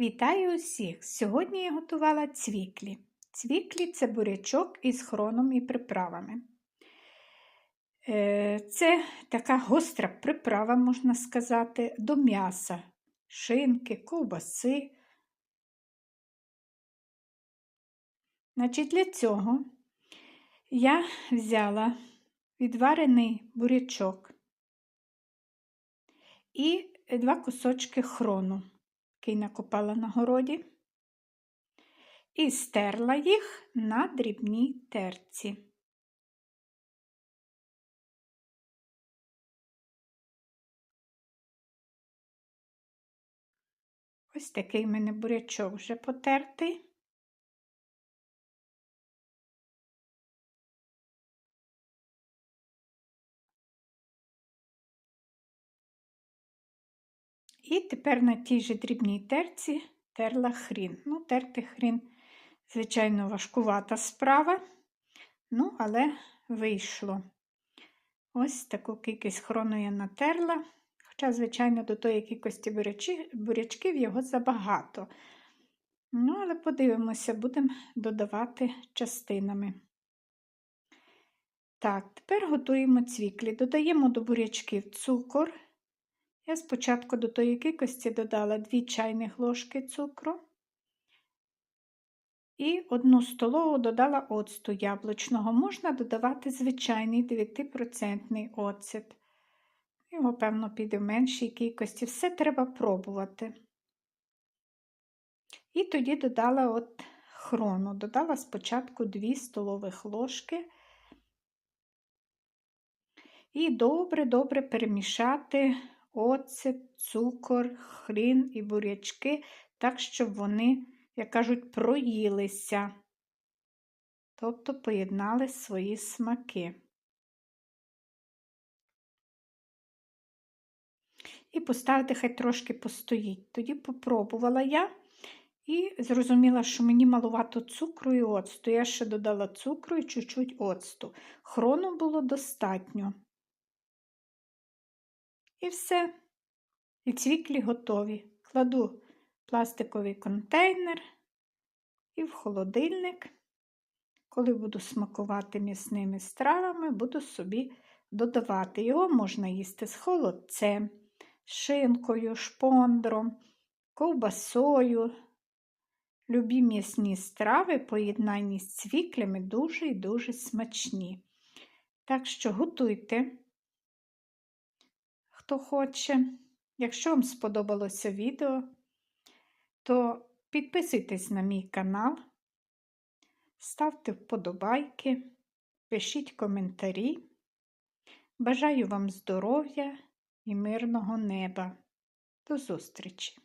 Вітаю усіх! Сьогодні я готувала цвіклі. Цвіклі це бурячок із хроном і приправами. Е, це така гостра приправа, можна сказати, до м'яса, шинки, ковбаси. Значить, Для цього я взяла відварений бурячок і два кусочки хрону який накопала на городі, і стерла їх на дрібній терці. Ось такий в мене бурячок вже потертий. І тепер на тій же дрібній терці терла хрін. Ну, терти хрін, звичайно, важкувата справа, ну, але вийшло. Ось таку кількість хрону я натерла. Хоча, звичайно, до тої кількості бурячків його забагато. Ну, але подивимося, будемо додавати частинами. Так, тепер готуємо цвіклі. Додаємо до бурячків цукор. Я спочатку до тої кількості додала 2 чайних ложки цукру і одну столову додала оцту яблучного. Можна додавати звичайний 9% оцет. Його, певно, піде в меншій кількості. Все треба пробувати. І тоді додала от хрону. Додала спочатку 2 столових ложки. І добре-добре перемішати оцет, цукор, хрін і бурячки, так, щоб вони, як кажуть, проїлися, тобто поєднали свої смаки. І поставити хай трошки постоїть. Тоді попробувала я і зрозуміла, що мені малувато цукру і оцту. Я ще додала цукру і чуть-чуть оцту. Хрону було достатньо. І все. І цвіклі готові. Кладу пластиковий контейнер і в холодильник. Коли буду смакувати м'ясними стравами, буду собі додавати. Його можна їсти з холодцем, шинкою, шпондром, ковбасою. Любі м'ясні страви, поєднані з цвіклями, дуже і дуже смачні. Так що готуйте хто хоче. Якщо вам сподобалося відео, то підписуйтесь на мій канал, ставте вподобайки, пишіть коментарі. Бажаю вам здоров'я і мирного неба. До зустрічі!